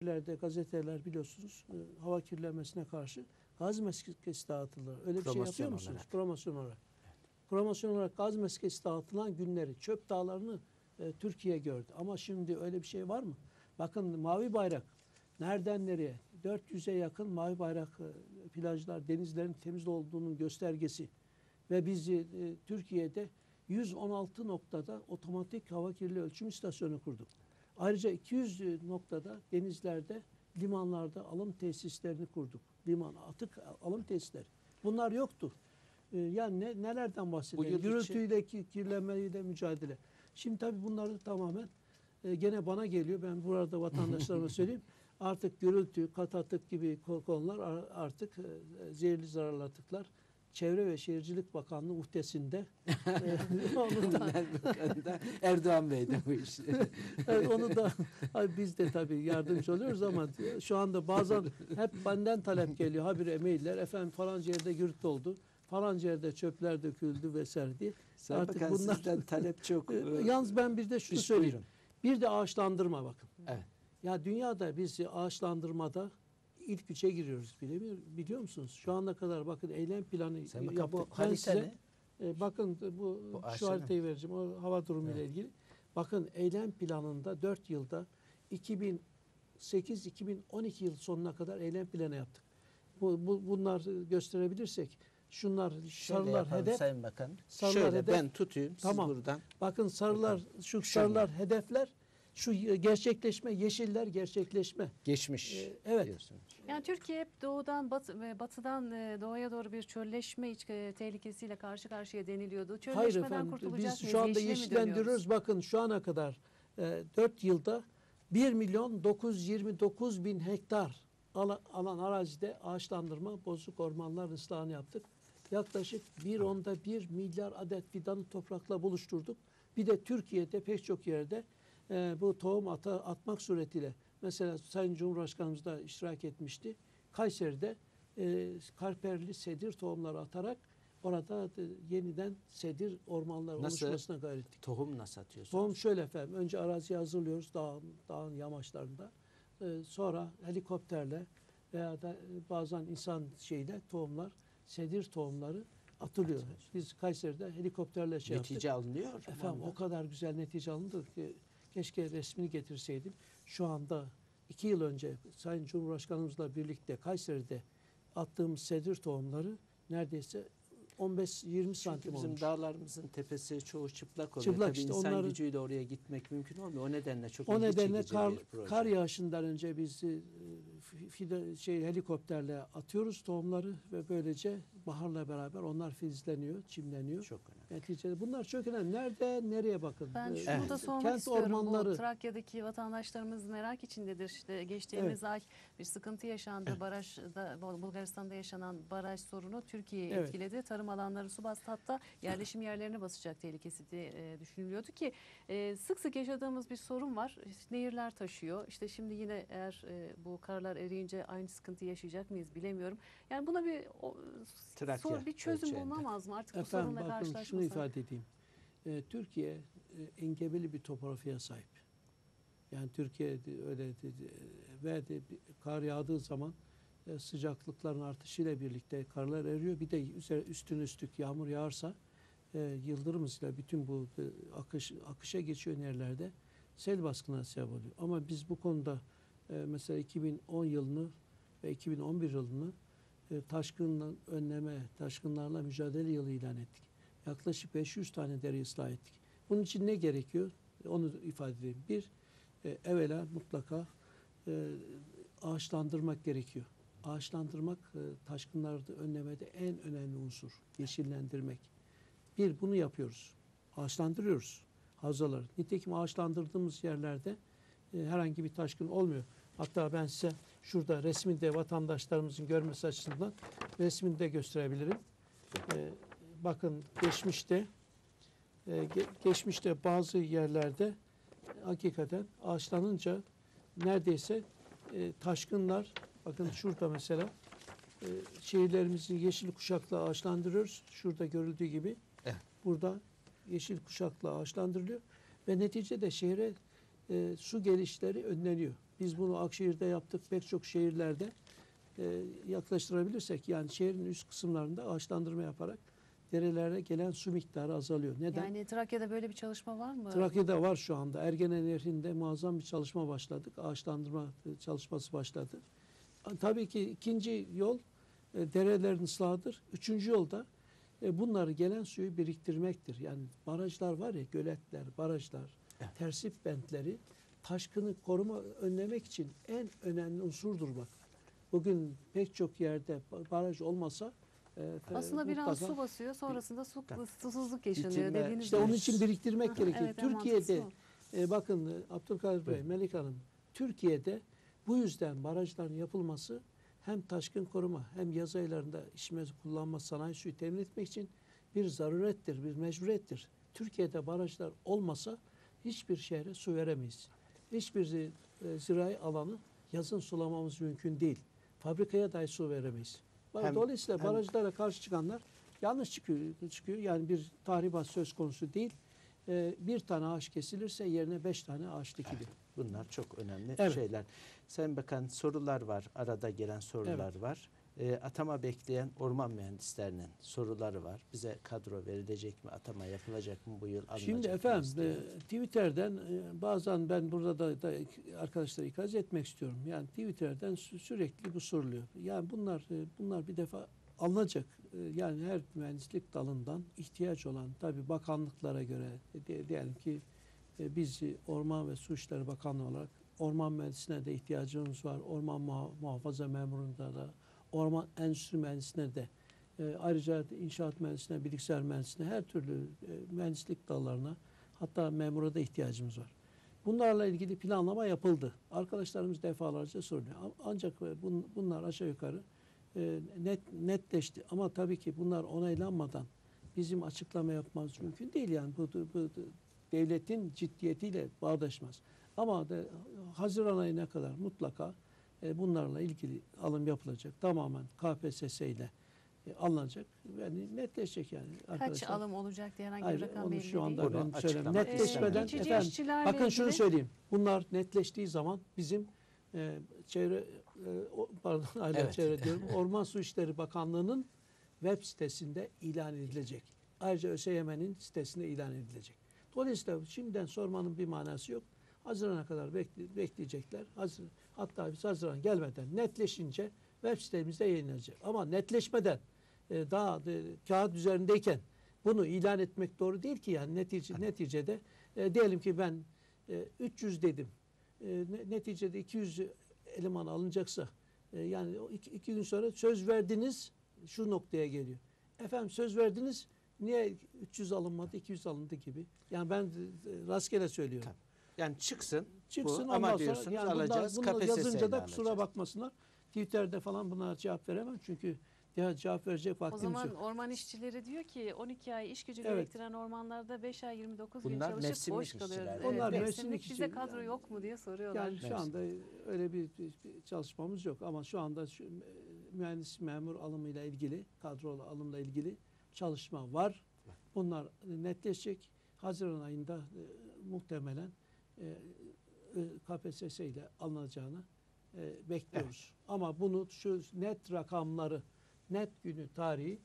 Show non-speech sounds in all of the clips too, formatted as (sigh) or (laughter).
ileride gazeteler biliyorsunuz e, hava kirlenmesine karşı gaz maskesi dağıtılır. Öyle bir şey Promosyon yapıyor musunuz? olarak. Promosyon olarak. Promosyon olarak gaz maskesi dağıtılan günleri, çöp dağlarını e, Türkiye gördü. Ama şimdi öyle bir şey var mı? Bakın mavi bayrak nereden nereye? 400'e yakın mavi bayrak e, plajlar, denizlerin temiz olduğunun göstergesi. Ve biz e, Türkiye'de 116 noktada otomatik hava kirliliği ölçüm istasyonu kurduk. Ayrıca 200 noktada denizlerde, limanlarda alım tesislerini kurduk. Liman, atık alım tesisleri. Bunlar yoktu. Ee, Yani ne, nelerden yıl Gürültüyle, ki- kirlenmeyle mücadele. Şimdi tabii bunları tamamen e, gene bana geliyor. Ben burada vatandaşlarıma (laughs) söyleyeyim. Artık gürültü, kat atık gibi ko- konular ar- artık e, zehirli zararlı atıklar Çevre ve Şehircilik Bakanlığı uhdesinde. (laughs) E, onu da Erdoğan Bey de bu iş. (laughs) Evet, onu da biz de tabii yardımcı oluyoruz ama şu anda bazen hep benden talep geliyor. Habire e-mailler efendim falanca yerde gürültü oldu. Falanca yerde çöpler döküldü vesaire diye. Sayın Artık Bakan bunlar- sizden talep çok. (laughs) Ee, e, Yalnız ben bir de şunu söyleyeyim. Bir de ağaçlandırma bakın. Evet. Ya dünyada biz ağaçlandırmada ilk üçe giriyoruz bilemiyor, biliyor musunuz? Şu ana kadar bakın eylem planı Sayın Bakan bu ben size- ne? e, bakın bu, Bu şu haritayı vereceğim. O hava durumu ile Evet. ilgili. Bakın eylem planında 4 yılda 2008-2012 yıl sonuna kadar eylem planı yaptık. Bu, bu bunlar gösterebilirsek şunlar Şöyle sarılar yapalım hedef. Sayın Bakan. Sarılar Şöyle hedef. ben tutayım siz Tamam. buradan. Bakın sarılar şu sarılar hedefler. Şu gerçekleşme, yeşiller gerçekleşme. Geçmiş Ee, evet. diyorsunuz. Yani Türkiye hep doğudan batı ve batıdan e, doğuya doğru bir çölleşme iç, e, tehlikesiyle karşı karşıya deniliyordu. Hayır Çölleşmeden efendim kurtulacak biz mıyız? şu anda yeşillendiriyoruz. Bakın şu ana kadar e, 4 yılda 1 milyon 929 bin hektar ala- alan arazide ağaçlandırma, bozuk ormanlar ıslahını yaptık. Yaklaşık bir onda bir milyar adet fidanı toprakla buluşturduk. Bir de Türkiye'de pek çok yerde e, bu tohum ata, atmak suretiyle mesela Sayın Cumhurbaşkanımız da iştirak etmişti. Kayseri'de e, karperli sedir tohumları atarak orada e, yeniden sedir ormanları Nasıl? oluşmasına gayret ettik. Tohum nasıl atıyorsunuz? Tohum şöyle efendim. Önce araziyi hazırlıyoruz dağın, dağın yamaçlarında. Ee, sonra helikopterle veya da e, bazen insan şeyle tohumlar, sedir tohumları atılıyor. Biz Kayseri'de helikopterle şey yaptık. Netice alınıyor. Efendim o kadar güzel netice alındı ki keşke resmini getirseydim. Şu anda iki yıl önce Sayın Cumhurbaşkanımızla birlikte Kayseri'de attığımız sedir tohumları neredeyse 15-20 Çünkü santim bizim olmuş. dağlarımızın tepesi çoğu çıplak oluyor. Çıplak Tabii işte, insan onları- gücüyle oraya gitmek mümkün olmuyor. O nedenle çok O nedenle kar, kar yağışından önce biz e, fide, şey helikopterle atıyoruz tohumları ve böylece baharla beraber onlar filizleniyor, çimleniyor. Çok önemli. Neticede bunlar çok önemli. Nerede, nereye bakın? Ben Ee, şunu Evet. da sormak Kent istiyorum. ormanları. Bu Trakya'daki vatandaşlarımız merak içindedir. İşte geçtiğimiz ay bir sıkıntı yaşandı. Barajda, Bulgaristan'da yaşanan baraj sorunu Türkiye'yi Evet. etkiledi. Tarım alanları su bastı. Hatta yerleşim yerlerine basacak tehlikesi de e, düşünülüyordu ki e, sık sık yaşadığımız bir sorun var. İşte nehirler taşıyor. İşte şimdi yine eğer e, bu karlar eriyince aynı sıkıntı yaşayacak mıyız bilemiyorum. Yani buna bir o, Trakya sor, bir çözüm ölçeğinde. bulunamaz mı? Artık bu Efendim sorunla bakın şunu karşılaşmasak. ifade edeyim. Ee, Türkiye e, engebeli bir topografiye sahip. Yani Türkiye de öyle de- de- ve de kar yağdığı zaman e, sıcaklıkların artışıyla birlikte karlar eriyor. Bir de üstün üstlük yağmur yağarsa e, yıldırım hızıyla bütün bu e, akış akışa geçiyor nerelerde sel baskına sebep oluyor. Ama biz bu konuda e, mesela 2010 yılını ve 2011 yılını e, taşkınla önleme, taşkınlarla mücadele yılı ilan ettik. Yaklaşık 500 tane deri ıslah ettik. Bunun için ne gerekiyor? Onu ifade edeyim. Bir, e, evvela mutlaka e, ağaçlandırmak gerekiyor. Ağaçlandırmak e, önlemede en önemli unsur. Yeşillendirmek. Bir, bunu yapıyoruz. Ağaçlandırıyoruz havzaları. Nitekim ağaçlandırdığımız yerlerde herhangi bir taşkın olmuyor. Hatta ben size şurada resminde vatandaşlarımızın görmesi açısından resmini de gösterebilirim. E, bakın geçmişte e, ge- geçmişte bazı yerlerde hakikaten ağaçlanınca neredeyse e, taşkınlar bakın şurada mesela e, şehirlerimizi yeşil kuşakla ağaçlandırıyoruz. Şurada görüldüğü gibi Evet. burada yeşil kuşakla ağaçlandırılıyor ve neticede şehre e, su gelişleri önleniyor. Biz bunu Akşehir'de yaptık. Pek çok şehirlerde e, yaklaştırabilirsek yani şehrin üst kısımlarında ağaçlandırma yaparak derelere gelen su miktarı azalıyor. Neden? Yani Trakya'da böyle bir çalışma var mı? Trakya'da var şu anda. Ergene Nehri'nde muazzam bir çalışma başladık. Ağaçlandırma e, çalışması başladı. Tabii ki ikinci yol e, derelerin ıslahıdır. Üçüncü yolda e, bunları gelen suyu biriktirmektir. Yani barajlar var ya göletler, barajlar, Evet. tersip bentleri taşkını koruma önlemek için en önemli unsurdur bak. Bugün pek çok yerde ba- baraj olmasa e, Aslında biraz mutlaka- su basıyor sonrasında su, susuzluk yaşanıyor Bitirme- dediğiniz İşte onun için biriktirmek Aha, gerekiyor. evet, Türkiye'de e, bakın e, Abdülkadir Bey, Buyurun. Melik Hanım, Türkiye'de bu yüzden barajların yapılması hem taşkın koruma hem yaz aylarında içme kullanma sanayi suyu temin etmek için bir zarurettir, bir mecburiyettir. Türkiye'de barajlar olmasa hiçbir şehre su veremeyiz. Hiçbir e, zirai alanı yazın sulamamız mümkün değil. Fabrikaya dahi su veremeyiz. Hem- Dolayısıyla hem- barajlara karşı çıkanlar yanlış çıkıyor, çıkıyor. Yani bir tahribat söz konusu değil. Ee, bir tane ağaç kesilirse yerine beş tane ağaç dikilir. Bunlar çok önemli Evet. şeyler. Sayın Bakan sorular var. Arada gelen sorular var. Ee, atama bekleyen orman mühendislerinin soruları var. Bize kadro verilecek mi? Atama yapılacak mı bu yıl? Şimdi efendim e, Twitter'den e, bazen ben burada da, da arkadaşlara ikaz etmek istiyorum. Yani Twitter'den sü- sürekli bu soruluyor. Yani bunlar e, bunlar bir defa alınacak. E, Yani her mühendislik dalından ihtiyaç olan tabi bakanlıklara göre e, diye- diyelim ki e, biz e, Orman ve Su İşleri Bakanlığı olarak orman mühendisine de ihtiyacımız var. Orman muha- muhafaza memurunda da, orman endüstri mühendisine de e, ayrıca inşaat mühendisine, bilgisayar mühendisine her türlü e, mühendislik dallarına hatta memura da ihtiyacımız var. Bunlarla ilgili planlama yapıldı. Arkadaşlarımız defalarca soruyor. Ancak e, bun- bunlar aşağı yukarı e, net netleşti. Ama tabii ki bunlar onaylanmadan bizim açıklama yapmamız mümkün değil. Yani bu, bu, bu devletin ciddiyetiyle bağdaşmaz. Ama de, Haziran ayına kadar mutlaka e, bunlarla ilgili alım yapılacak. Tamamen KPSS ile e, alınacak. Yani netleşecek yani Kaç arkadaşlar. alım olacak diye herhangi bir rakam onu belli şu değil. anda Bunu ben söyleyeyim. açıklamak Netleşmeden geçici efendim bakın şunu söyleyeyim. Bunlar netleştiği zaman bizim e, çevre e, o- pardon (laughs) hala Evet. çevre diyorum. (laughs) Orman Su İşleri Bakanlığı'nın web sitesinde ilan edilecek. Ayrıca ÖSYM'nin sitesinde ilan edilecek. Dolayısıyla şimdiden sormanın bir manası yok. Haziran'a kadar bekle- bekleyecekler. Hazır, hatta biz Haziran gelmeden netleşince web sitemizde yayınlanacak. Ama netleşmeden e, daha e, kağıt üzerindeyken bunu ilan etmek doğru değil ki yani netice, neticede e, diyelim ki ben e, 300 dedim. E, ne- neticede 200 eleman alınacaksa e, yani iki, iki gün sonra söz verdiniz şu noktaya geliyor. Efendim söz verdiniz niye 300 alınmadı 200 alındı gibi. Yani ben e, rastgele söylüyorum. Tabii. Yani çıksın. Çıksın Bu, ama ondan diyorsunuz sonra yani bunlar- alacağız. bunlar KPSS yazınca da kusura alacağız. bakmasınlar. Twitter'de falan buna cevap veremem çünkü ya cevap verecek O vaktimiz zaman yok. orman işçileri diyor ki 12 ay iş gücü Evet. gerektiren ormanlarda 5 ay 29 gün Bunlar çalışıp mevsimlik boş kalıyoruz. işçiler. Onlar Evet, mevsimlik Bize işçi. kadro Yani- yok mu diye soruyorlar. Yani şu anda öyle bir, bir- bir çalışmamız yok ama şu anda şu, mühendis memur alımıyla ilgili, kadrolu alımla ilgili çalışma var. Bunlar netleşecek. Haziran ayında e, muhtemelen KPSS ile alınacağını e, bekliyoruz. Ama bunu şu net rakamları, net günü, tarihi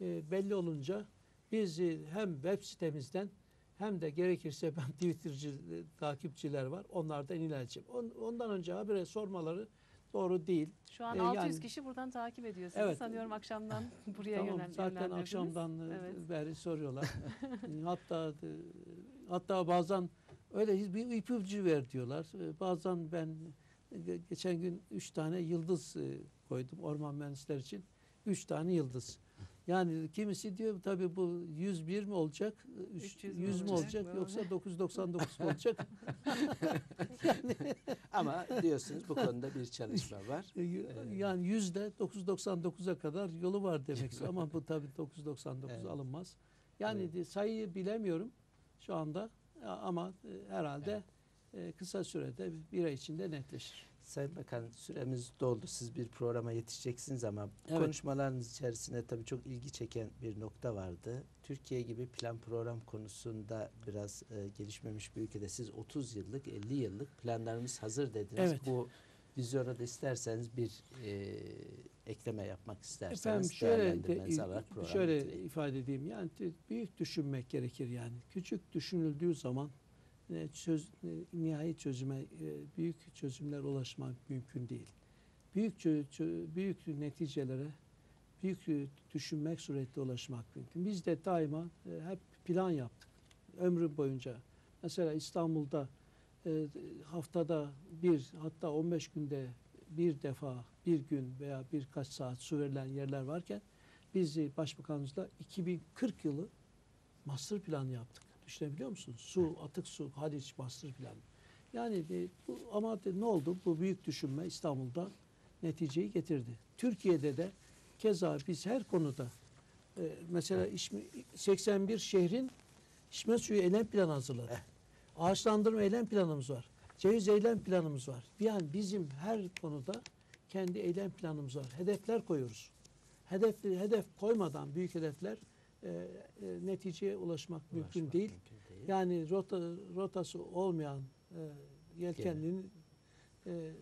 e, belli olunca biz e, hem web sitemizden hem de gerekirse (laughs) ben Twitter'cı e, takipçiler var. Onlardan ilerleyeceğim. On- Ondan önce habire sormaları doğru değil. Şu an E, 600 yani- kişi buradan takip ediyor sizi. Evet. Sanıyorum akşamdan (laughs) buraya tamam yönel- zaten akşamdan e, Evet. beri soruyorlar. E, (laughs) hatta e, hatta bazen öyle bir ipucu ver diyorlar. E, Bazen ben ge- geçen gün üç tane yıldız e, koydum orman mühendisler için. Üç tane yıldız. Yani kimisi diyor tabii bu 101 mi olacak, e, üç- 300 mü 100 mü olacak, böyle? yoksa 999 mu olacak? (laughs) Ama diyorsunuz bu konuda bir çalışma var. (laughs) E, y- Yani yüzde 999'a kadar yolu var demek. Ama bu tabii 999 Evet. alınmaz. Yani Evet. sayıyı bilemiyorum şu anda ama e, herhalde e, kısa sürede bir ay içinde netleşir. Sayın Bakan süremiz doldu. Siz bir programa yetişeceksiniz ama Evet. konuşmalarınız içerisinde tabii çok ilgi çeken bir nokta vardı. Türkiye gibi plan program konusunda biraz e, gelişmemiş bir ülkede siz 30 yıllık 50 yıllık planlarımız hazır dediniz. Evet. Bu vizyona da isterseniz bir e, ekleme yapmak isterseniz Efendim şöyle de, programı şöyle bitireyim. ifade edeyim. Yani büyük düşünmek gerekir yani. Küçük düşünüldüğü zaman çöz, nihai çözüme e, büyük çözümler ulaşmak mümkün değil. Büyük büyük neticelere büyük e, düşünmek suretiyle ulaşmak mümkün. Biz de daima e, hep plan yaptık. Ömrüm boyunca. Mesela İstanbul'da haftada bir hatta 15 günde bir defa bir gün veya birkaç saat su verilen yerler varken biz e, başbakanımızla 2040 yılı master planı yaptık. Düşünebiliyor musunuz? Su, atık su, Haliç master planı. Yani e, bu, ama de, ne oldu? Bu büyük düşünme İstanbul'da neticeyi getirdi. Türkiye'de de keza biz her konuda e, mesela içme- 81 şehrin içme suyu eylem planı hazırladık. Ağaçlandırma eylem planımız var. Ceviz eylem planımız var. Yani bizim her konuda kendi eylem planımız var. Hedefler koyuyoruz. Hedef hedef koymadan büyük hedefler e, e, neticeye ulaşmak mümkün Ulaşmak değil. mümkün değil. Yani rota rotası olmayan e, yelkenlinin e,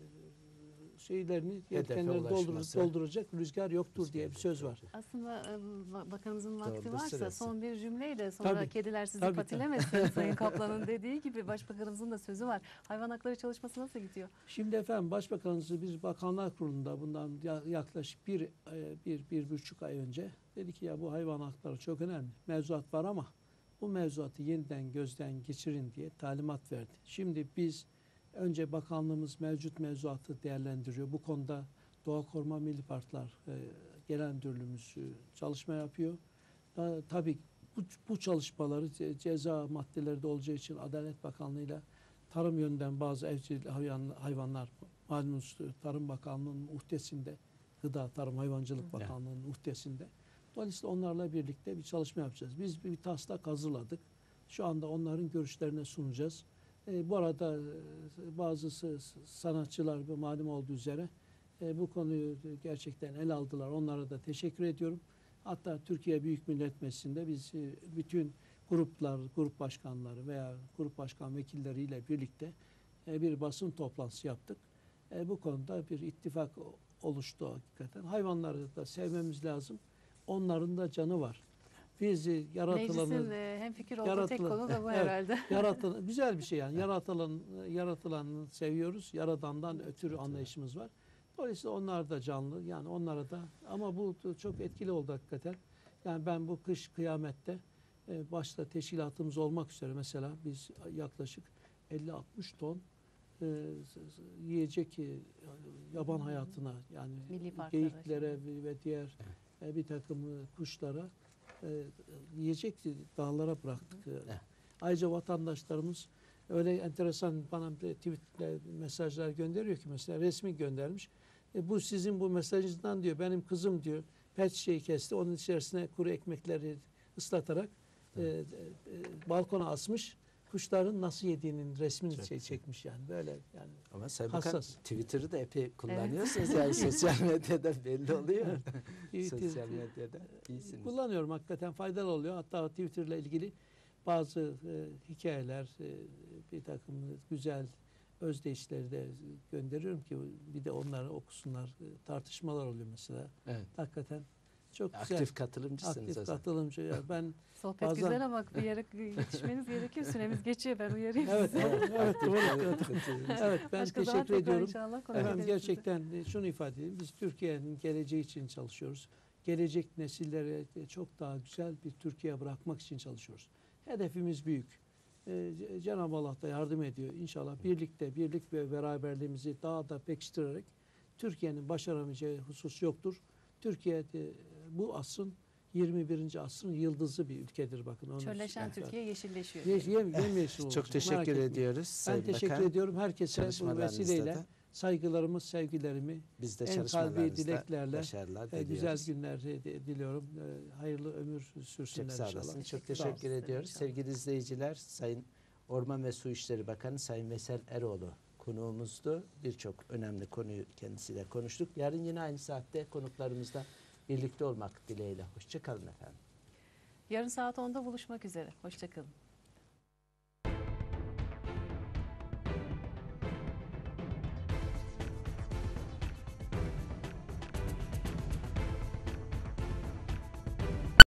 şeylerini yelkenleri doldur, ulaşması. dolduracak rüzgar yoktur diye bir söz var. Aslında e, ba- bakanımızın vakti Doğrudur, varsa sırası. son bir cümleyle sonra Tabii. kediler sizi Tabii, tabii. patilemesin (laughs) Sayın Kaplan'ın dediği gibi başbakanımızın da sözü var. Hayvan hakları çalışması nasıl gidiyor? Şimdi efendim Başbakanımızı biz Bakanlar Kurulu'nda bundan ya- yaklaşık bir, e, bir, bir buçuk ay önce dedi ki ya bu hayvan hakları çok önemli. Mevzuat var ama bu mevzuatı yeniden gözden geçirin diye talimat verdi. Şimdi biz önce bakanlığımız mevcut mevzuatı değerlendiriyor. Bu konuda Doğa Koruma Milli Parklar e, Genel Müdürlüğümüz e, çalışma yapıyor. Ta- tabii bu, bu çalışmaları ce- ceza maddeleri de olacağı için Adalet Bakanlığı'yla tarım yönden bazı evcil hayvan, hayvanlar malumunuz Tarım Bakanlığı'nın uhdesinde, Gıda Tarım Hayvancılık. Bakanlığı'nın uhdesinde. Dolayısıyla onlarla birlikte bir çalışma yapacağız. Biz bir taslak hazırladık. Şu anda onların görüşlerine sunacağız. E, bu arada e, bazı s- s- sanatçılar bu malum olduğu üzere e, bu konuyu gerçekten el aldılar. Onlara da teşekkür ediyorum. Hatta Türkiye Büyük Millet Meclisi'nde biz e, bütün gruplar, grup başkanları veya grup başkan vekilleriyle birlikte e, bir basın toplantısı yaptık. Bu konuda bir ittifak oluştu hakikaten. Hayvanları da sevmemiz lazım. Onların da canı var. Biz e, Meclisin yaratılanı e, hemfikir olduğu tek yaratılan- konu da bu Evet. herhalde. (laughs) yaratılan güzel bir şey yani. Yaratılan yaratılanı seviyoruz. Yaradandan ötürü anlayışımız var. Dolayısıyla onlar da canlı. Yani onlara da ama bu çok etkili oldu hakikaten. Yani ben bu kış kıyamette e, başta teşkilatımız olmak üzere mesela biz yaklaşık 50-60 ton e, yiyecek e, yaban hayatına yani geyiklere ve diğer e, bir takım kuşlara e, yiyecek dağlara bıraktık. Evet. Ayrıca vatandaşlarımız öyle enteresan bana bir tweetle mesajlar gönderiyor ki mesela resmi göndermiş. E, bu sizin bu mesajınızdan diyor benim kızım diyor pet şişeyi kesti onun içerisine kuru ekmekleri ıslatarak e, e, balkona asmış. Kuşların nasıl yediğinin resmini Çok şey çekmiş yani böyle yani. Ama Sayın. Twitter'ı da epey kullanıyorsunuz yani (laughs) sosyal medyada belli oluyor. Evet. (laughs) sosyal medyada iyisiniz. Kullanıyorum hakikaten faydalı oluyor. Hatta Twitter ile ilgili bazı e, hikayeler, e, bir takım güzel özdeyişleri de günderiyorum ki bir de onları okusunlar. E, tartışmalar oluyor mesela. Evet. Hakikaten çok güzel. Aktif katılımcısınız Aktif o zaman. katılımcı. Ya ben (laughs) Sohbet Bazen- güzel ama (laughs) bir yere yetişmeniz gerekiyor. Süremiz geçiyor ben uyarayım evet sizi. evet, evet, evet. evet ben Başka teşekkür ediyorum. inşallah Efendim konuşuruz. gerçekten e, şunu ifade edeyim. Biz Türkiye'nin geleceği için çalışıyoruz. Gelecek nesillere çok daha güzel bir Türkiye bırakmak için çalışıyoruz. Hedefimiz büyük. E, C- Cenab-ı Allah da yardım ediyor. İnşallah birlikte, birlik ve beraberliğimizi daha da pekiştirerek Türkiye'nin başaramayacağı husus yoktur. Türkiye de, bu asrın 21. asrın yıldızı bir ülkedir bakın. onu- Çölleşen Evet. Türkiye yeşilleşiyor. Ye- yem- yemyeşil olacak, Çok teşekkür merak etmeyin. ediyoruz Ben Sayın teşekkür Bakan. ediyorum herkese bu vesileyle. da Saygılarımı, sevgilerimi, biz de en kalbi dileklerle, başarılar e, güzel günler diliyorum. E, Hayırlı ömür sürsünler Çok sağ inşallah. olasın. Çok Teşekkür teşekkür ediyoruz. İnşallah. Sevgili izleyiciler, Sayın Orman ve Su İşleri Bakanı Sayın Veysel Eroğlu konuğumuzdu. Birçok önemli konuyu kendisiyle konuştuk. Yarın yine aynı saatte konuklarımızla birlikte olmak dileğiyle. Hoşçakalın efendim. Yarın saat 10'da buluşmak üzere. Hoşçakalın.